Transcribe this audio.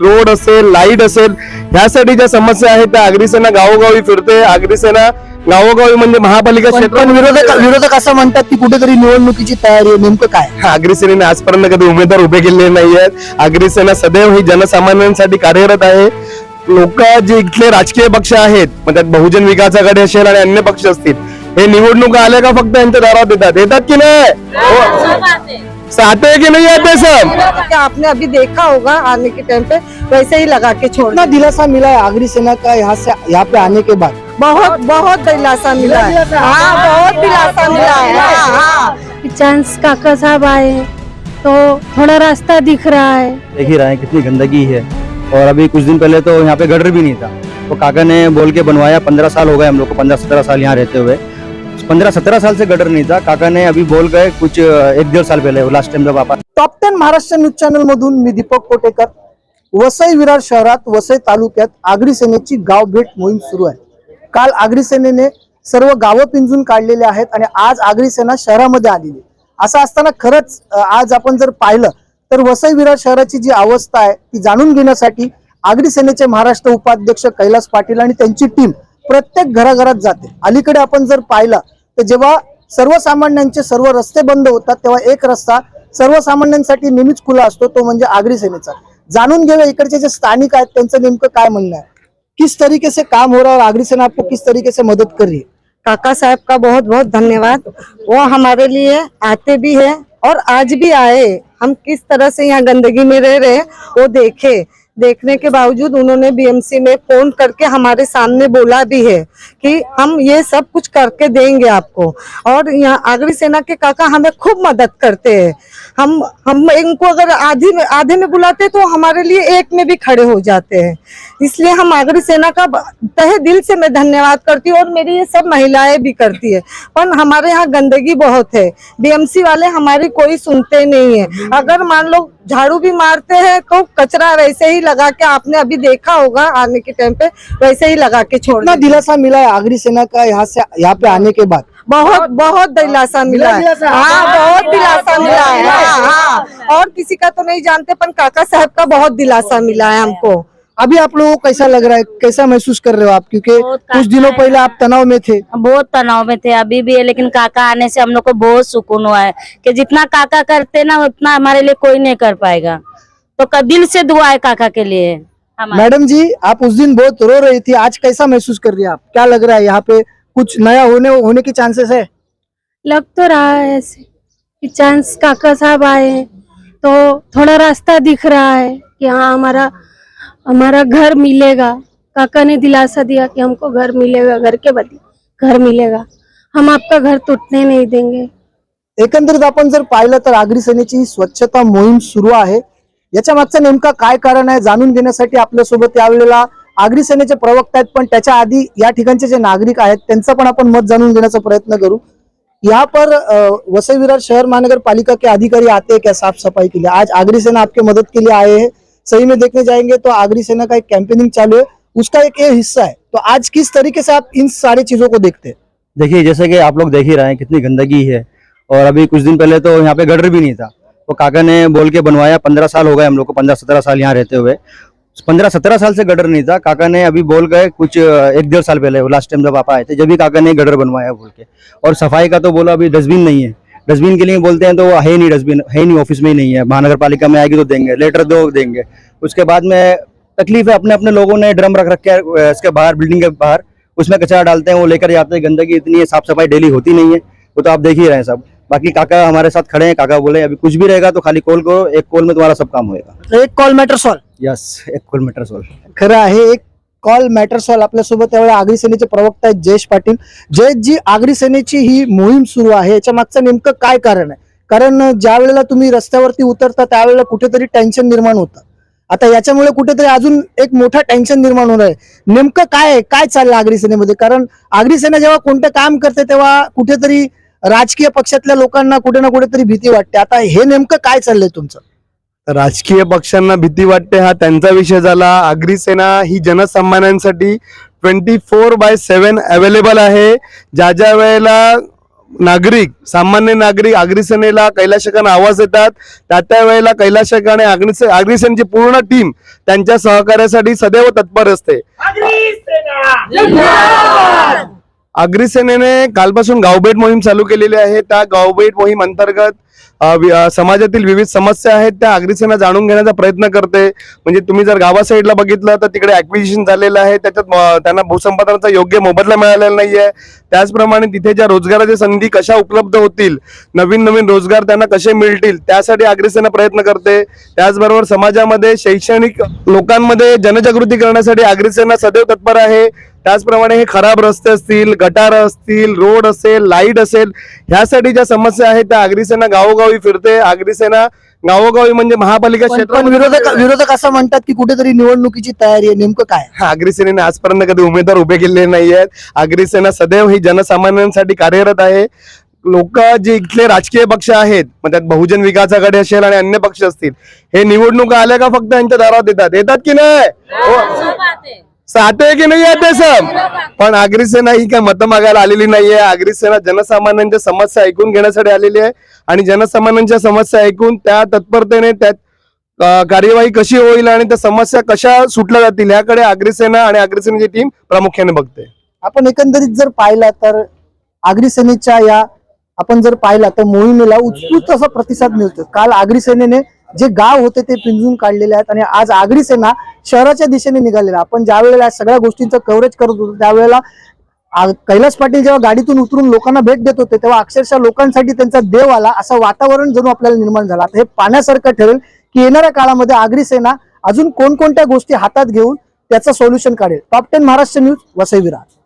Road असेल light असेल ह्यासाठी ज्या समस्या आहेत त्या अग्रिसेना गावोगावी फिरते. अग्रिसेना गावोगावी म्हणजे महापालिका पण पण विरोधक क्षेत्र विरोधक असं म्हणतात की कुठेतरी निवडणुकीची तयारी आहे नेमकं काय? अग्रिसेनेने आजपर्यंत कधी उमेदवार उभे केलेले नाही आहेत. अग्रिसेना सदैव ही जनसामान्यांसाठी कार्यरत आहे. लोक जे इथले राजकीय पक्ष आहेत मग त्यात बहुजन विकास आघाडी असेल आणि अन्य पक्ष असतील हे निवडणुका आल्या का फक्त यांच्या दारात येतात? येतात की नाही? हो. साथे की नहीं आते सब? आपने अभी देखा होगा आने के टाइम पे? वैसे ही लगा के छोड़ कितना दिलासा मिला है आगरी सेना का यहाँ से यहाँ पे आने के बाद? बहुत बहुत दिलासा मिला है। हाँ बहुत दिलासा मिला है। हाँ हाँ। चांस काका साहब आए तो थोड़ा रास्ता दिख रहा है। देख ही रहे हैं कितनी गंदगी है। और अभी कुछ दिन पहले तो यहाँ पे गडर भी नहीं था। तो काका ने बोल के बनवाया पंद्रह साल हो गए हम लोग को पंद्रह सत्रह साल यहाँ रहते हुए। पंद्रह सत्रह साल से गडर नहीं. था काका ने अभी बोल गए कुछ एक डेढ़ साल पहले लास्ट टाइम जब आप top ten Maharashtra news channel मधून मी दीपक कोटेकर. वसई विरार शहरात वसई तालुक्यात आगरी सेनेची गाव भेट मोहीम सुरू आहे. काल आगरी सेनेने सर्व गावं पिंजून काढलेले आहेत आणि आज आगरी सेना शहरामध्ये आलेली असं असताना खरंच आज आपण जर पाहिलं तर वसई विरार शहराची जी अवस्था आहे ती जाणून घेण्यासाठी आगरी सेनेचे महाराष्ट्र उपाध्यक्ष कैलास पाटील आणि त्यांची टीम प्रत्येक घराघरात जाते. अलीकडे आपण जर पाहिलं तर जेव्हा सर्वसामान्यांचे सर्व रस्ते बंद होतात तेव्हा एक रस्ता सर्वसामान्यांसाठी नेहमीच खुला असतो तो म्हणजे आगरी सेनेचा. जाणून घेऊया इकडचे जे स्थानिक आहेत त्यांचं नेमकं काय म्हणणं आहे? किस तरीके से काम हो रहा है और आगरी सेना आपको किस तरीके से मदद कर रही है? काका साहब का बहुत बहुत धन्यवाद। वो हमारे लिए आते भी है और आज भी आए। हम किस तरह से यहाँ गंदगी में रह रहे हैं, वो देखे। देखने के बावजूद उन्होंने बीएमसी में फ़ोन करके हमारे सामने बोला भी है कि हम ये सब कुछ करके देंगे आपको। और यहाँ आगरी सेना के काका हमें खूब मदद करते हैं। हम हम इनको अगर आधे में आधे में बुलाते तो हमारे लिए एक में भी खड़े हो जाते हैं। इसलिए हम आगरी सेना का तहे दिल से मैं धन्यवाद करती हूँ और मेरी ये सब महिलाएँ भी करती है। पर हमारे यहाँ गंदगी बहुत है। बीएमसी वाले हमारी कोई सुनते नहीं है। अगर मान लो झाड़ू भी मारते हैं तो कचरा वैसे ही लगा के आपने अभी देखा होगा आने के टाइम पे वैसे ही लगा के छोड़ कितना दिलासा मिला है आगरी सेना का यहाँ से यहाँ पे आने के बाद? बहुत बहुत दिलासा मिला है। हाँ बहुत दिलासा मिला है हाँ। हाँ। और किसी का तो नहीं जानते पर काका साहब का बहुत दिलासा मिला है हमको। अभी आप लोगों को कैसा लग रहा है? कैसा महसूस कर रहे हो आप? क्योंकि कुछ दिनों पहले आप तनाव में थे। बहुत तनाव में थे अभी भी है लेकिन काका आने से हम लोग को बहुत सुकून हुआ है कि जितना काका करते ना उतना हमारे लिए कोई नहीं कर पाएगा। तो क- दिल से दुआ है काका के लिए। मैडम जी आप उस दिन बहुत रो रही थी आज कैसा महसूस कर रही है आप? क्या लग रहा है यहाँ पे कुछ नया होने होने की चांसेस है? लग तो रहा है ऐसे कि चांस काका साहब आए तो थोड़ा रास्ता दिख रहा है कि हाँ हमारा हमारा घर मिलेगा। काका ने दिलासा दिया कि हमको घर मिलेगा घर के बदले घर मिलेगा। हम आपका घर टूटने नहीं देंगे। एकंदरीत आपण जर पाहिलं तर आगरी सेनेची ही स्वच्छता मोहीम सुरू आहे. याच्या मागचं नेमका काय कारण आहे जाणून घेण्यासाठी आपल्यासोबत यावेळेला आगरी सेनेचे प्रवक्ता आहेत. पण त्याच्या आधी या ठिकाणचे जे नागरिक आहेत त्यांचं पण आपण मत जाणून घेण्याचा प्रयत्न करू. यहाँ पर वसई विरार शहर महानगर पालिका के अधिकारी आते हैं क्या साफ सफाई के लिए? आज आगरी सेना आपके मदद के लिए आए हैं. सही में देखने जाएँगे तो आगरी सेना का एक कैंपेनिंग चालू है। उसका एक ये हिस्सा है। तो आज किस तरीके से आप इन सारी चीज़ों को देखते हैं? देखिए, जैसे कि आप लोग देख ही रहे हैं कितनी गंदगी है। और अभी कुछ दिन पहले तो यहाँ पे गडर भी नहीं था। तो काका ने बोल के बनवाया, पंद्रह साल हो गए हम लोग को, पंद्रह सत्रह साल यहाँ रहते हुए। पंद्रह सत्रह साल से गडर नहीं था। काका ने अभी बोल गए कुछ, एक डेढ़ साल पहले लास्ट टाइम जब आप आए थे, जब भी काका ने गटर बनवाया बोल के। और सफ़ाई का तो बोला अभी डस्टबिन नहीं है। डस्टबिन के लिए बोलते हैं तो वो है नहीं डस्टबिन है नहीं ऑफ़िस में ही नहीं है महानगर पालिका में आएगी तो देंगे लेटर दो देंगे। उसके बाद में तकलीफ़ है अपने अपने लोगों ने ड्रम रख रखे हैं इसके बाहर बिल्डिंग के बाहर उसमें कचरा डालते हैं वो लेकर जाते हैं गंदगी इतनी है साफ़ सफ़ाई डेली होती नहीं है वो तो आप देख ही रहे हैं सब। बाकी काका हमारे साथ खड़े हैं काका बोले अभी कुछ भी रहेगा तो खाली कॉल करो एक कॉल में तुम्हारा सब काम होएगा। एक कॉल मॅटर सॉल्व यस एक कॉल मीटर सोल खरं आहे एक कॉल मॅटर ऑल आपल्यासोबत त्यावेळी आगरी सेनेचे प्रवक्ता आहेत जयेश पाटील. जयेश जी आगरी सेनेची ही मोहीम सुरू आहे. याच्या मागचं नेमकं काय कारण आहे? कारण ज्या वेळेला तुम्ही रस्त्यावरती उतरता त्यावेळेला कुठेतरी टेन्शन निर्माण होतं. आता याच्यामुळे कुठेतरी अजून एक मोठा टेन्शन निर्माण होणार आहे. नेमकं काय आहे? काय चाललं आगरी सेनेमध्ये? कारण आगरी सेना जेव्हा कोणतं काम करते तेव्हा कुठेतरी राजकीय पक्षातल्या लोकांना कुठे ना कुठेतरी भीती वाटते. आता हे नेमकं काय चाललंय तुमचं? राजकीय पक्षांना भीती वाटते हा त्यांचा विषय झाला. अग्री सेना ही जनसामान्यांसाठी twenty four by seven available आहे. ज्या ज्या वेळेला नागरिक सामान्य नागरिक अग्निसेनेला कैलाशकांना आवाज देतात त्या त्या वेळेला कैलाशकाने अग्निसे अग्निसेनची पूर्ण टीम त्यांच्या सहकार्यासाठी सदैव तत्पर असते. अग्रिसेनेने कालपासून गावभेट मोहीम चालू केलेली आहे. त्या गावभेट मोहीम अंतर्गत समाजातील विविध समस्या आहेत. त्या अग्रिसेना जाणून घेण्याचा प्रयत्न करते. म्हणजे तुम्ही जर गावा साईडला बघितलं तर तिकडे ऍक्विजिशन झालेलं आहे. त्याच्यात त्यांना भूसंपादनाचा योग्य मोबदला मिळालेला नाहीये. त्याचप्रमाणे तिथे ज्या रोजगाराच्या संधी कशा उपलब्ध होतील नवीन नवीन रोजगार त्यांना कसे मिळतील त्यासाठी अग्रिसेना प्रयत्न करते. त्याचबरोबर समाजामध्ये शैक्षणिक लोकांमध्ये जनजागृती करण्यासाठी अग्रिसेना सदैव तत्पर आहे. त्याचप्रमाणे हे खराब रस्ते असतील गटार असतील रोड असेल लाइट असेल ह्यासाठी ज्या समस्या आहेत त्या अग्रिसेना गावोगावी फिरते. अग्रिसेना गावोगावी म्हणजे महापालिका क्षेत्रामध्ये विरोधक विरोधक असं म्हणतात की कुठेतरी निवडणुकीची तयारी आहे. नेमकं काय? अग्रिसेनेने आजपर्यंत कधी उमेदवार उभे केलेले नाही आहेत अग्रिसेना सदैव ही जनसामान्यांसाठी कार्यरत आहे. लोक जे इथले राजकीय पक्ष आहेत मग त्यात बहुजन विकास आघाडी असेल आणि अन्य पक्ष असतील हे निवडणुका आल्या का फक्त यांच्या दारात येतात येतात की नाही? हो. आहे की नाही येते सब? पण अग्रिसेना ही काय मतं मागायला आलेली नाहीये. अग्रिसेना जनसामान्यांच्या समस्या ऐकून घेण्यासाठी आलेली आहे. आणि जनसामान्यांच्या समस्या ऐकून त्या तत्परतेने त्यात कार्यवाही कशी होईल आणि त्या समस्या कशा सुटल्या जातील याकडे अग्रिसेना आणि अग्रिसेनेची टीम प्रामुख्याने बघते. आपण एकंदरीत जर पाहिला तर आगरी सेनेच्या या आपण जर पाहिला तर मोहिमेला उत्स्फूर्त असा प्रतिसाद मिळतो काल आगरी सेनेने जे गाव होते ते पिंजून काढलेले आहेत आणि आज आगरी सेना शहराच्या दिशेने निघालेला आपण ज्या वेळेला सगळ्या गोष्टींचं कव्हरेज करत होतो त्यावेळेला कैलास पाटील जेव्हा गाडीतून उतरून लोकांना भेट देत होते तेव्हा अक्षरशः लोकांसाठी त्यांचा देव आला असं वातावरण जणू आपल्याला निर्माण झालं. आता हे पाण्यासारखं ठरेल की येणाऱ्या काळामध्ये आगरी सेना अजून कोणकोणत्या गोष्टी हातात घेऊन त्याचं सोल्युशन काढेल. Top ten Maharashtra news Vasai Virar